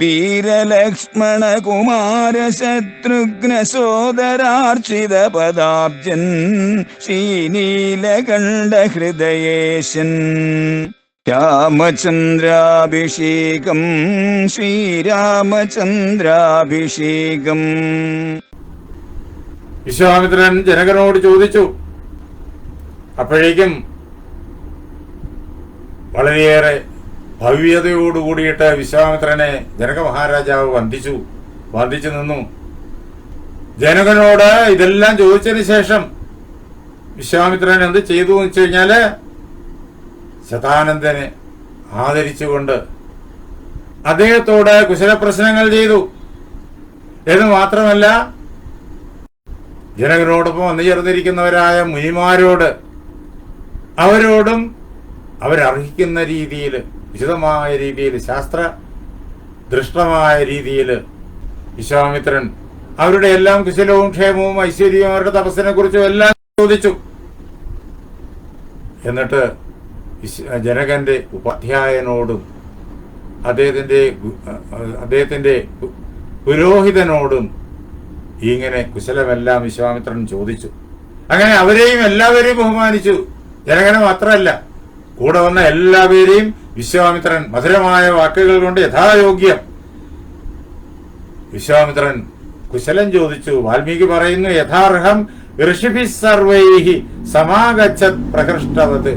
വീരലക്ഷ്മണ കുമാര ശത്രുഘ്ന സോദരാർച്ചിത പദാബ്ജൻ ശ്രീനീലകണ്ഠ ഹൃദയേശൻ രാമചന്ദ്രാഭിഷേകം ശ്രീരാമചന്ദ്രാഭിഷേകം. വിശ്വാമിത്രൻ ജനകനോട് ചോദിച്ചു അപ്പോഴേക്കും വളരെയേറെ ഭവ്യതയോട് കൂടിയിട്ട് വിശ്വാമിത്രനെ ജനക മഹാരാജാവ് വന്ദിച്ചു. വന്ദിച്ചു നിന്നു. ജനകനോട് ഇതെല്ലാം ചോദിച്ചതിന് ശേഷം വിശ്വാമിത്രൻ എന്ത് ചെയ്തു എന്ന് വെച്ച് കഴിഞ്ഞാൽ ശതാനന്ദനെ ആദരിച്ചുകൊണ്ട് അദ്ദേഹത്തോട് കുശലപ്രശ്നങ്ങൾ ചെയ്തു. എന്ന് മാത്രമല്ല ജനകനോടൊപ്പം വന്നു ചേർന്നിരിക്കുന്നവരായ മുനിമാരോട് അവരോടും അവരർഹിക്കുന്ന രീതിയിൽ വിശദമായ രീതിയിൽ ശാസ്ത്ര ദൃഷ്ടമായ രീതിയിൽ വിശ്വാമിത്രൻ അവരുടെ എല്ലാം കുശലവും ക്ഷേമവും ഐശ്വര്യവും അവരുടെ തപസ്സിനെ കുറിച്ചും എല്ലാം ചോദിച്ചു. എന്നിട്ട് ജനകന്റെ ഉപാധ്യായനോടും അദ്ദേഹത്തിന്റെ അദ്ദേഹത്തിന്റെ പുരോഹിതനോടും ഇങ്ങനെ കുശലമെല്ലാം വിശ്വാമിത്രൻ ചോദിച്ചു. അങ്ങനെ അവരെയും എല്ലാവരെയും ബഹുമാനിച്ചു. ജനകനെ മാത്രമല്ല കൂടെ വന്ന എല്ലാവരെയും വിശ്വാമിത്രൻ മധുരമായ വാക്കുകൾ കൊണ്ട് യഥായോഗ്യം. വിശ്വാമിത്രൻ കുശലം ചോദിച്ചു വാൽമീകി പറയുന്നു യഥാർഹം ഋഷിഭി സർവൈഹി സമാഗച്ഛത് പ്രകൃഷ്ടവത്.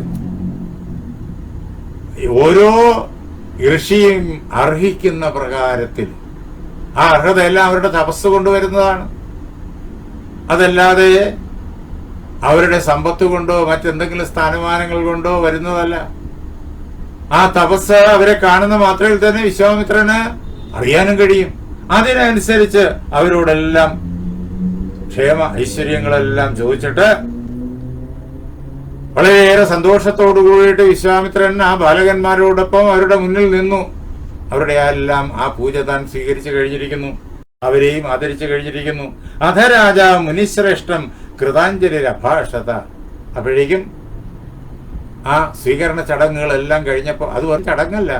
ഓരോ ഋഷിയും അർഹിക്കുന്ന പ്രകാരത്തിൽ ആ അർഹത എല്ലാം അവരുടെ തപസ് കൊണ്ടുവരുന്നതാണ്. അതല്ലാതെ അവരുടെ സമ്പത്ത് കൊണ്ടോ മറ്റെന്തെങ്കിലും സ്ഥാനമാനങ്ങൾ കൊണ്ടോ വരുന്നതല്ല. ആ തപസ് അവരെ കാണുന്ന മാത്രയിൽ തന്നെ വിശ്വാമിത്രന് അറിയാനും കഴിയും. അതിനനുസരിച്ച് അവരോടെല്ലാം ക്ഷേമ ഐശ്വര്യങ്ങളെല്ലാം ചോദിച്ചിട്ട് വളരെയേറെ സന്തോഷത്തോടു കൂടിയിട്ട് വിശ്വാമിത്രൻ ആ ബാലകന്മാരോടൊപ്പം അവരുടെ മുന്നിൽ നിന്നു. അവരുടെ എല്ലാം ആ പൂജ താൻ സ്വീകരിച്ചു കഴിഞ്ഞിരിക്കുന്നു. അവരെയും ആദരിച്ചു കഴിഞ്ഞിരിക്കുന്നു. അധരാജ മുനിശ്രേഷ്ഠം കൃതാഞ്ജലി അഭാഷത. അപ്പോഴേക്കും ആ സ്വീകരണ ചടങ്ങുകളെല്ലാം കഴിഞ്ഞപ്പോൾ അത് ഒരു ചടങ്ങല്ല.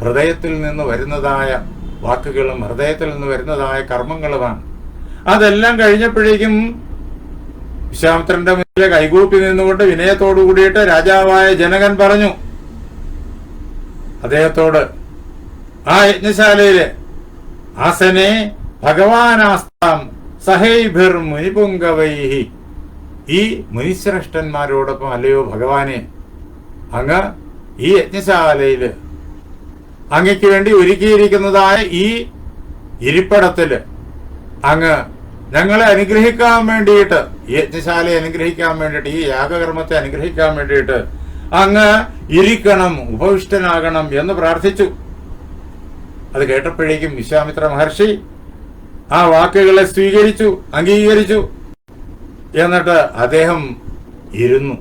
ഹൃദയത്തിൽ നിന്ന് വരുന്നതായ വാക്കുകളും ഹൃദയത്തിൽ നിന്ന് വരുന്നതായ കർമ്മങ്ങളുമാണ്. അതെല്ലാം കഴിഞ്ഞപ്പോഴേക്കും വിശ്വാമിത്രന്റെ മുന്നിലെ കൈകൂപ്പി നിന്നുകൊണ്ട് വിനയത്തോടു കൂടിയിട്ട് രാജാവായ ജനകൻ പറഞ്ഞു അദ്ദേഹത്തോട് ആ യജ്ഞശാലയിൽ ആസനെ ഭഗവാനാസ്താം സഹൈഭിർ മുനിപുങ്കവൈഹി. ഈ മുനിശ്രേഷ്ഠന്മാരോടൊപ്പം അല്ലയോ ഭഗവാനെ? അങ്ങ് ഈ യജ്ഞശാലയിൽ അങ്ങയ്ക്ക് വേണ്ടി ഒരുക്കിയിരിക്കുന്നതായ ഈ ഇരിപ്പടത്തിൽ അങ്ങ് ഞങ്ങളെ അനുഗ്രഹിക്കാൻ വേണ്ടിയിട്ട് യജ്ഞശാലയെ അനുഗ്രഹിക്കാൻ വേണ്ടിയിട്ട് ഈ യാഗകർമ്മത്തെ അനുഗ്രഹിക്കാൻ വേണ്ടിയിട്ട് അങ്ങ് ഇരിക്കണം ഉപവിഷ്ടനാകണം എന്ന് പ്രാർത്ഥിച്ചു. അത് കേട്ടപ്പോഴേക്കും വിശ്വാമിത്ര മഹർഷി ആ വാക്കുകളെ സ്വീകരിച്ചു അംഗീകരിച്ചു. എന്നിട്ട് അദ്ദേഹം ഇരുന്നു.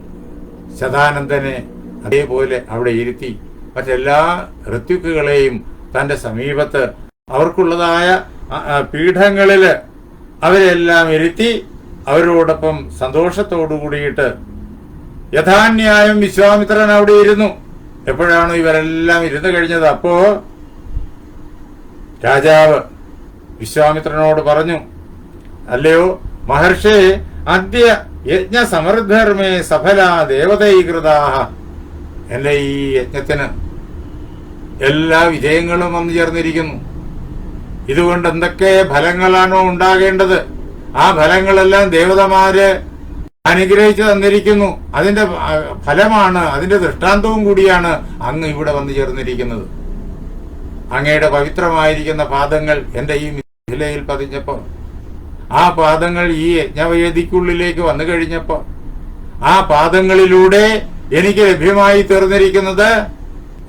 ശതാനന്ദനെ അതേപോലെ അവിടെ ഇരുത്തി മറ്റെല്ലാ ഋത്വിക്കുകളെയും തന്റെ സമീപത്ത് അവർക്കുള്ളതായ പീഠങ്ങളിൽ അവരെല്ലാം ഇരുത്തി അവരോടൊപ്പം സന്തോഷത്തോടു കൂടിയിട്ട് യഥാന്യായം വിശ്വാമിത്രൻ അവിടെ ഇരുന്നു. എപ്പോഴാണോ ഇവരെല്ലാം ഇരുന്നു കഴിഞ്ഞത്. അപ്പോ രാജാവ് വിശ്വാമിത്രനോട് പറഞ്ഞു അല്ലയോ മഹർഷേ അദ്യ യജ്ഞ സഫലാ സഫല ദേവതൈകൃതാഹ. എന്റെ ഈ യജ്ഞത്തിന് എല്ലാ വിജയങ്ങളും വന്നു ചേർന്നിരിക്കുന്നു. ഇതുകൊണ്ട് എന്തൊക്കെ ഫലങ്ങളാണോ ഉണ്ടാകേണ്ടത്? ആ ഫലങ്ങളെല്ലാം ദേവതമാര് അനുഗ്രഹിച്ചു തന്നിരിക്കുന്നു. അതിന്റെ ഫലമാണ് അതിന്റെ ദൃഷ്ടാന്തവും കൂടിയാണ് അങ്ങ് ഇവിടെ വന്നു ചേർന്നിരിക്കുന്നത്. അങ്ങയുടെ പവിത്രമായിരിക്കുന്ന പാദങ്ങൾ എന്റെ ഈ മിഥിലയിൽ പതിഞ്ഞപ്പോ ആ പാദങ്ങൾ ഈ യജ്ഞവേദിക്കുള്ളിലേക്ക് വന്നു കഴിഞ്ഞപ്പോ ആ പാദങ്ങളിലൂടെ എനിക്ക് ലഭ്യമായി തീർന്നിരിക്കുന്നത്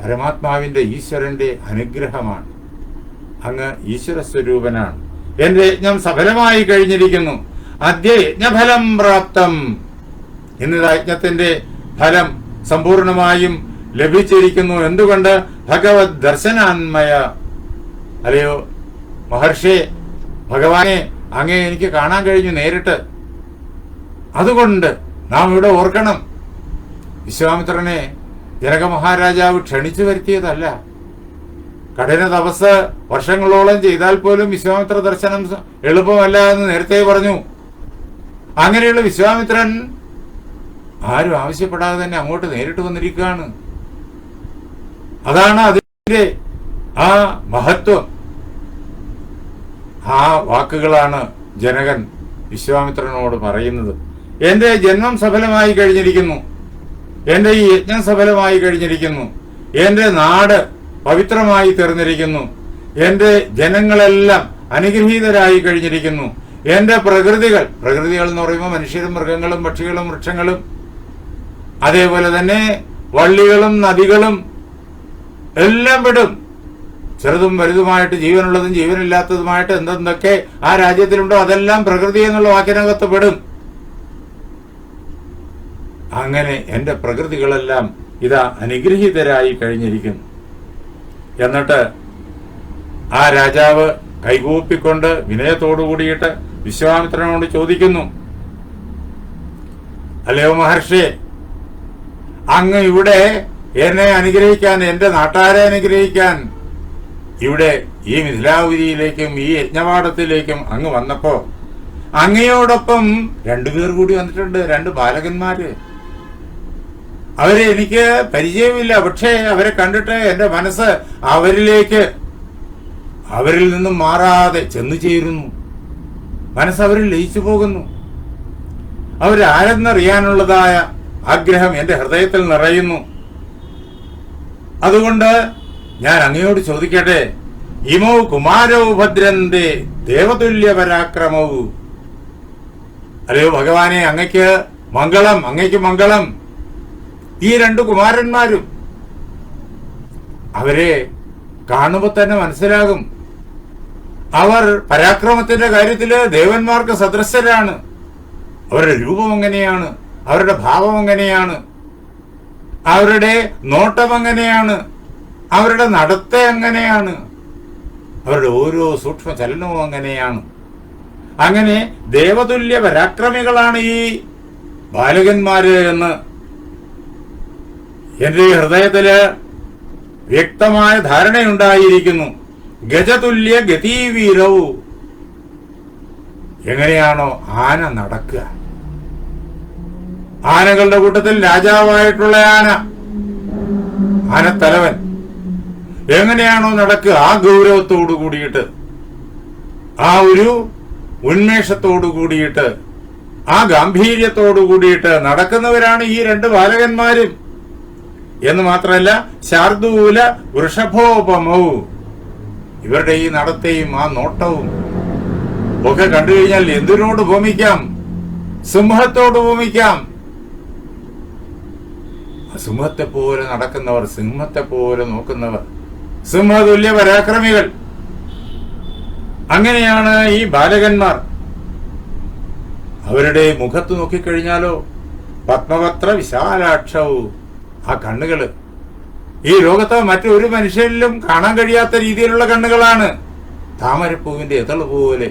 പരമാത്മാവിന്റെ ഈശ്വരന്റെ അനുഗ്രഹമാണ്. അങ്ങ് ഈശ്വര സ്വരൂപനാണ് എന്റെ യജ്ഞം സഫലമായി കഴിഞ്ഞിരിക്കുന്നു. അദ്യ യജ്ഞഫലം പ്രാപ്തം. ഇന്ന് യജ്ഞത്തിന്റെ ഫലം സമ്പൂർണമായും ലഭിച്ചിരിക്കുന്നു. എന്തുകൊണ്ട്? ഭഗവത് ദർശനാന്മയ. അല്ലയോ? മഹർഷി ഭഗവാനെ അങ്ങേ എനിക്ക് കാണാൻ കഴിഞ്ഞു നേരിട്ട്. അതുകൊണ്ട് നാം ഇവിടെ ഓർക്കണം. വിശ്വാമിത്രനെ ജനക മഹാരാജാവ് ക്ഷണിച്ചു വരുത്തിയതല്ല. കഠിന തപസ് വർഷങ്ങളോളം ചെയ്താൽ പോലും വിശ്വാമിത്ര ദർശനം എളുപ്പമല്ല എന്ന് നേരത്തെ പറഞ്ഞു. അങ്ങനെയുള്ള വിശ്വാമിത്രൻ ആരും ആവശ്യപ്പെടാതെ തന്നെ അങ്ങോട്ട് നേരിട്ട് വന്നിരിക്കുകയാണ്. അതാണ് അതിന്റെ ആ മഹത്വം. ആ വാക്കുകളാണ് ജനകൻ വിശ്വാമിത്രനോട് പറയുന്നത്. എന്റെ ജന്മം സഫലമായി കഴിഞ്ഞിരിക്കുന്നു. എന്റെ ഈ യജ്ഞം സഫലമായി കഴിഞ്ഞിരിക്കുന്നു. എന്റെ നാട് പവിത്രമായി തീർന്നിരിക്കുന്നു. എന്റെ ജനങ്ങളെല്ലാം അനുഗ്രഹീതരായി കഴിഞ്ഞിരിക്കുന്നു. എന്റെ പ്രകൃതികൾ പ്രകൃതികൾ എന്ന് പറയുമ്പോൾ മനുഷ്യരും മൃഗങ്ങളും പക്ഷികളും വൃക്ഷങ്ങളും അതേപോലെ തന്നെ വള്ളികളും നദികളും എല്ലാം വിടും. ചെറുതും വലുതുമായിട്ട് ജീവനുള്ളതും ജീവനില്ലാത്തതുമായിട്ട് എന്തെന്തൊക്കെ ആ രാജ്യത്തിലുണ്ടോ? അതെല്ലാം പ്രകൃതി എന്നുള്ള വാക്കിനകത്ത് പെടും. അങ്ങനെ എന്റെ പ്രകൃതികളെല്ലാം ഇതാ അനുഗ്രഹീതരായി കഴിഞ്ഞിരിക്കുന്നു. എന്നിട്ട് ആ രാജാവ് കൈകൂപ്പിക്കൊണ്ട് വിനയത്തോടു കൂടിയിട്ട് വിശ്വാമിത്രനോട് ചോദിക്കുന്നു അല്ലയോ മഹർഷി അങ്ങ് ഇവിടെ എന്നെ അനുഗ്രഹിക്കാൻ എന്റെ നാട്ടാരെ അനുഗ്രഹിക്കാൻ ഇവിടെ ഈ മിഥിലാപുരിയിലേക്കും ഈ യജ്ഞപാഠത്തിലേക്കും അങ്ങ് വന്നപ്പോ അങ്ങയോടൊപ്പം രണ്ടുപേർ കൂടി വന്നിട്ടുണ്ട് രണ്ട് ബാലകന്മാര്. അവരെ എനിക്ക് പരിചയമില്ല. പക്ഷേ അവരെ കണ്ടിട്ട് എന്റെ മനസ്സ് അവരിലേക്ക് അവരിൽ നിന്നും മാറാതെ ചെന്നു ചേരുന്നു. മനസ്സ് അവരിൽ ലയിച്ചു പോകുന്നു. അവരാരെന്നറിയാനുള്ളതായ ആഗ്രഹം എന്റെ ഹൃദയത്തിൽ നിറയുന്നു. അതുകൊണ്ട് ഞാൻ അങ്ങയോട് ചോദിക്കട്ടെ ഇമോ കുമാരോ ഭദ്രന്റെ ദേവതുല്യ പരാക്രമവും അല്ലയോ ഭഗവാനെ അങ്ങയ്ക്ക് മംഗളം അങ്ങയ്ക്ക് മംഗളം. ഈ രണ്ട് കുമാരന്മാരും അവരെ കാണുമ്പോൾ തന്നെ മനസ്സിലാകും. അവർ പരാക്രമത്തിന്റെ കാര്യത്തിൽ ദേവന്മാർക്ക് സദൃശരാണ്. അവരുടെ രൂപം എങ്ങനെയാണ്? അവരുടെ ഭാവം എങ്ങനെയാണ്? അവരുടെ നോട്ടം എങ്ങനെയാണ്? അവരുടെ നടത്ത എങ്ങനെയാണ്? അവരുടെ ഓരോ സൂക്ഷ്മ ചലനവും എങ്ങനെയാണ്? അങ്ങനെ ദേവതുല്യ പരാക്രമികളാണ് ഈ ബാലകന്മാര് എന്ന് എന്റെ ഹൃദയത്തിൽ വ്യക്തമായ ധാരണയുണ്ടായിരിക്കുന്നു. ഗജതുല്യ ഗതീവീരവും എങ്ങനെയാണോ ആന നടക്കുക? ആനകളുടെ കൂട്ടത്തിൽ രാജാവായിട്ടുള്ള ആന. ആനത്തലവൻ. എങ്ങനെയാണോ നടക്കുക? ആ ഗൗരവത്തോടു കൂടിയിട്ട് ആ ഒരു ഉന്മേഷത്തോടു കൂടിയിട്ട് ആ ഗാംഭീര്യത്തോടു കൂടിയിട്ട് നടക്കുന്നവരാണ് ഈ രണ്ട് ബാലകന്മാരും. എന്ന് മാത്രമല്ല ശാർദൂല വൃഷഭോപമവും ഇവരുടെ ഈ നടത്തെയും ആ നോട്ടവും ഒക്കെ കണ്ടു കഴിഞ്ഞാൽ എന്തിനോട് ഭൂമിക്കാം? സിംഹത്തോട് ഭൂമിക്കാം. സിംഹത്തെ പോലെ നടക്കുന്നവർ സിംഹത്തെ പോലെ നോക്കുന്നവർ സിംഹതുല്യ പരാക്രമികൾ. അങ്ങനെയാണ് ഈ ബാലകന്മാർ. അവരുടെ മുഖത്ത് നോക്കിക്കഴിഞ്ഞാലോ പത്മപത്ര വിശാലാക്ഷവും ആ കണ്ണുകൾ ഈ ലോകത്ത് മറ്റൊരു മനുഷ്യനിലും കാണാൻ കഴിയാത്ത രീതിയിലുള്ള കണ്ണുകളാണ് താമരപ്പൂവിന്റെ എതൾ പോലെ.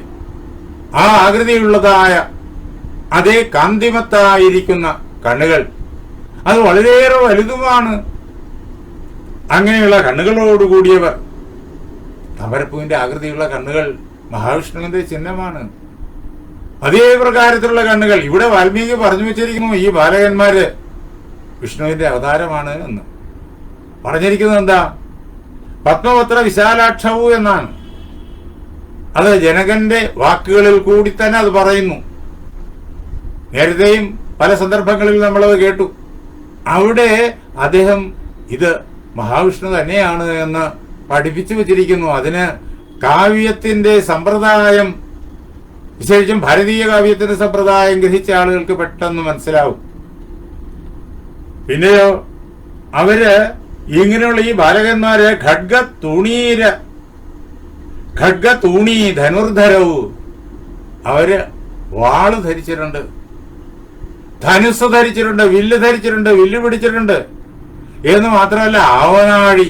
ആ ആകൃതിയുള്ളതായ അതേ കാന്തിമത്തായിരിക്കുന്ന കണ്ണുകൾ. അത് വളരെയേറെ വലുതുമാണ്. അങ്ങനെയുള്ള കണ്ണുകളോട് കൂടിയവർ താമരപ്പൂവിന്റെ ആകൃതിയുള്ള കണ്ണുകൾ മഹാവിഷ്ണുവിന്റെ ചിഹ്നമാണ്. അതേ പ്രകാരത്തിലുള്ള കണ്ണുകൾ ഇവിടെ വാൽമീകി പറഞ്ഞു വെച്ചിരിക്കുന്നു ഈ ബാലകന്മാര്. വിഷ്ണുവിന്റെ അവതാരമാണ് എന്ന്. പറഞ്ഞിരിക്കുന്നത് എന്താ? പത്മപത്ര വിശാലാക്ഷവു എന്നാണ്. അത് ജനകന്റെ വാക്കുകളിൽ കൂടി തന്നെ അത് പറയുന്നു. നേരത്തെയും പല സന്ദർഭങ്ങളിൽ നമ്മളത് കേട്ടു. അവിടെ അദ്ദേഹം ഇത് മഹാവിഷ്ണു തന്നെയാണ് എന്ന് പഠിപ്പിച്ചു വച്ചിരിക്കുന്നു. അതിന് കാവ്യത്തിന്റെ സമ്പ്രദായം വിശേഷിച്ചും ഭാരതീയ കാവ്യത്തിന്റെ സമ്പ്രദായം ഗ്രഹിച്ച ആളുകൾക്ക് പെട്ടെന്ന് മനസ്സിലാവും. പിന്നെയോ അവർ ഇങ്ങനെയുള്ള ഈ ബാലകന്മാര് ഖഡ്ഗ തുണീര ഖഡ്ഗ തൂണി ധനുർധരവും അവർ വാൾ ധരിച്ചിട്ടുണ്ട്. ധനുസ് ധരിച്ചിട്ടുണ്ട് വില്ല് ധരിച്ചിട്ടുണ്ട് വില്ല് പിടിച്ചിട്ടുണ്ട്. എന്ന് മാത്രമല്ല ആവനാഴി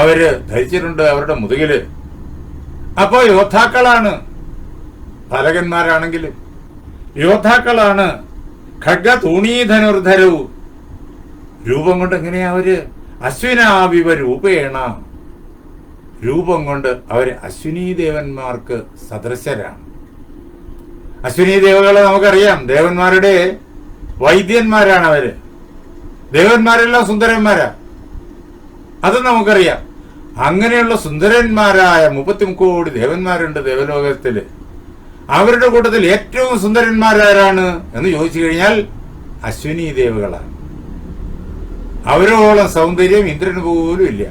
അവർ ധരിച്ചിട്ടുണ്ട് അവരുടെ മുതുകിൽ. അപ്പോ യോദ്ധാക്കളാണ് ഫലകന്മാരാണെങ്കിലും യോദ്ധാക്കളാണ് ഖഡ്ഗ തൂണീധനുർധരവും രൂപം കൊണ്ട് എങ്ങനെയാ അവർ അശ്വിനാവിവ രൂപേണ രൂപം കൊണ്ട് അവർ അശ്വിനി ദേവന്മാർക്ക് സദൃശരാണ്. അശ്വിനി ദേവകളെ നമുക്കറിയാം. ദേവന്മാരുടെ വൈദ്യന്മാരാണ് അവർ. ദേവന്മാരെല്ലാം സുന്ദരന്മാരാ. അത് നമുക്കറിയാം. അങ്ങനെയുള്ള സുന്ദരന്മാരായ മുപ്പത്തി കോടി ദേവന്മാരുണ്ട് ദേവലോകത്തിൽ. അവരുടെ കൂട്ടത്തിൽ ഏറ്റവും സുന്ദരന്മാരാരാണ് എന്ന് ചോദിച്ചു കഴിഞ്ഞാൽ അശ്വിനി ദേവകളാണ് അവരോളം സൗന്ദര്യം ഇന്ദ്രന് പോലും ഇല്ല.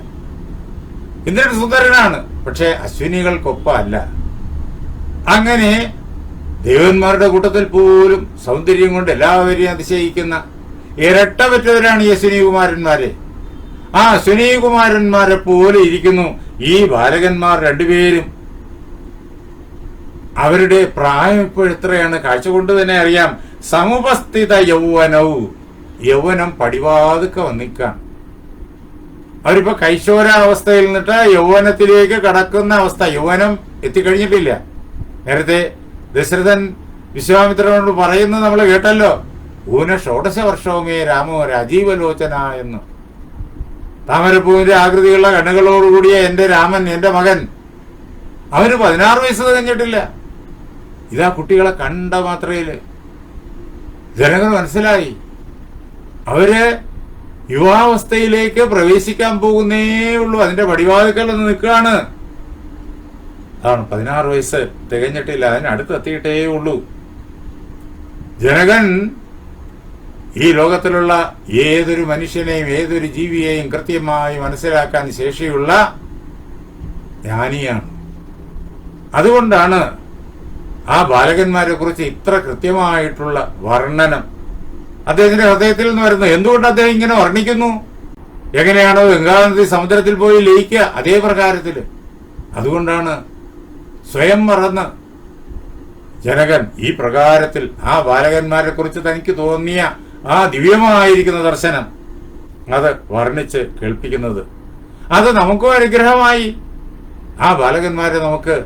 ഇന്ദ്രൻ സുന്ദരനാണ് പക്ഷെ അശ്വിനികൾക്കൊപ്പമല്ല. അങ്ങനെ ദേവന്മാരുടെ കൂട്ടത്തിൽ പോലും സൗന്ദര്യം കൊണ്ട് എല്ലാവരെയും അതിശയിക്കുന്ന ഇരട്ട പറ്റവരാണ് ഈ അശ്വിനികുമാരന്മാരെ ആ അശ്വിനികുമാരന്മാരെ പോലെ ഇരിക്കുന്നു ഈ ബാലകന്മാർ രണ്ടുപേരും. അവരുടെ പ്രായം ഇപ്പോൾ എത്രയാണ്? കാഴ്ച കൊണ്ട് തന്നെ അറിയാം. സമുപസ്ഥിത യൗവനവും യൗവനം പടിവാതുക്കെ വന്നിക്കാണ്. അവരിപ്പോ കൈശോരാവസ്ഥയിൽ നിന്നിട്ട് യൗവനത്തിലേക്ക് കടക്കുന്ന അവസ്ഥ. യൗവനം എത്തിക്കഴിഞ്ഞിട്ടില്ല. നേരത്തെ ദശരഥൻ വിശ്വാമിത്രനോട് പറയുന്നത് നമ്മൾ കേട്ടല്ലോ. ഊന ഷോഡശ വർഷവുമേ രാമോ രാജീവലോചന എന്ന്. താമരപ്പൂവിന്റെ ആകൃതിയുള്ള കണ്ണുകളോടുകൂടിയ എന്റെ രാമൻ എന്റെ മകൻ. അവന് പതിനാറ് വയസ്സ് കഴിഞ്ഞിട്ടില്ല. ഇതാ കുട്ടികളെ കണ്ട മാത്രയിൽ. ജനങ്ങൾ മനസ്സിലായി. അവർ യുവാവസ്ഥയിലേക്ക് പ്രവേശിക്കാൻ പോകുന്നേ ഉള്ളൂ. അതിന്റെ പടിവാതിക്കൽ ഒന്ന് നിൽക്കുകയാണ്. അതാണ് പതിനാറ് വയസ്സ് തികഞ്ഞിട്ടില്ല. അതിന് അടുത്തെത്തിയിട്ടേ ഉള്ളൂ. ജനകൻ ഈ ലോകത്തിലുള്ള ഏതൊരു മനുഷ്യനെയും ഏതൊരു ജീവിയെയും കൃത്യമായി മനസ്സിലാക്കാൻ ശേഷിയുള്ള ജ്ഞാനിയാണ്. അതുകൊണ്ടാണ് ആ ബാലകന്മാരെ കുറിച്ച് ഇത്ര കൃത്യമായിട്ടുള്ള വർണനം അദ്ദേഹത്തിന്റെ ഹൃദയത്തിൽ നിന്ന് വരുന്നത് എന്തുകൊണ്ട് അദ്ദേഹം ഇങ്ങനെ വർണിക്കുന്നു? എങ്ങനെയാണോ ഗംഗാനദി സമുദ്രത്തിൽ പോയി ലയിക്കുക അതേ പ്രകാരത്തിൽ. അതുകൊണ്ടാണ് സ്വയം മറന്ന് ജനകൻ ഈ പ്രകാരത്തിൽ ആ ബാലകന്മാരെ കുറിച്ച് തനിക്ക് തോന്നിയ ആ ദിവ്യമായിരിക്കുന്ന ദർശനം അത് വർണിച്ച് കേൾപ്പിക്കുന്നത്. അത് നമുക്കും അനുഗ്രഹമായി. ആ ബാലകന്മാരെ നമുക്ക്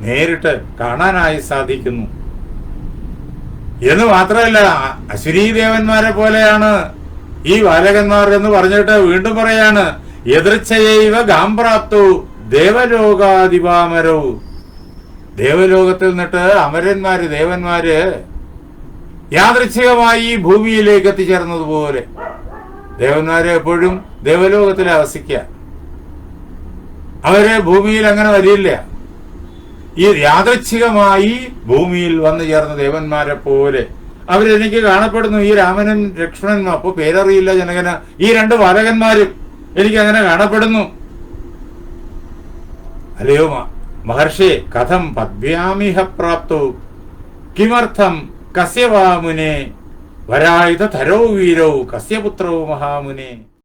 നേരിട്ട് കാണാനായി സാധിക്കുന്നു. എന്ന് മാത്രമല്ല അശ്വരീ ദേവന്മാരെ പോലെയാണ് ഈ ബാലകന്മാർ എന്ന് പറഞ്ഞിട്ട് വീണ്ടും പറയാണ് എതിർച്ചയൈവ ഗാംപ്രാപ്തു ദേവലോകാധിപാമരവും ദേവലോകത്തിൽ നിന്നിട്ട് അമരന്മാര് ദേവന്മാര് യാദൃച്ഛികമായി ഭൂമിയിലേക്ക് എത്തിച്ചേർന്നതുപോലെ. ദേവന്മാര് എപ്പോഴും ദേവലോകത്തിൽ അവസിക്കുക അവർ ഭൂമിയിൽ അങ്ങനെ വരില്ല. ഈ യാദൃച്ഛികമായി ഭൂമിയിൽ വന്നു ചേർന്ന ദേവന്മാരെ പോലെ. അവരെനിക്ക് കാണപ്പെടുന്നു ഈ രാമനും ലക്ഷ്മണനും. അപ്പൊ പേരറിയില്ല ജനകന. ഈ രണ്ട് വാലകന്മാരും എനിക്ക് അങ്ങനെ കാണപ്പെടുന്നു. അല്ലയോ മഹർഷി കഥം പദ്ഭ്യാമിഹ പ്രാപ്തു. കിമർത്ഥം കസ്യവാമുനെ വരായുധ ധരോ വീരോ കസ്യപുത്രോ മഹാമുനെ.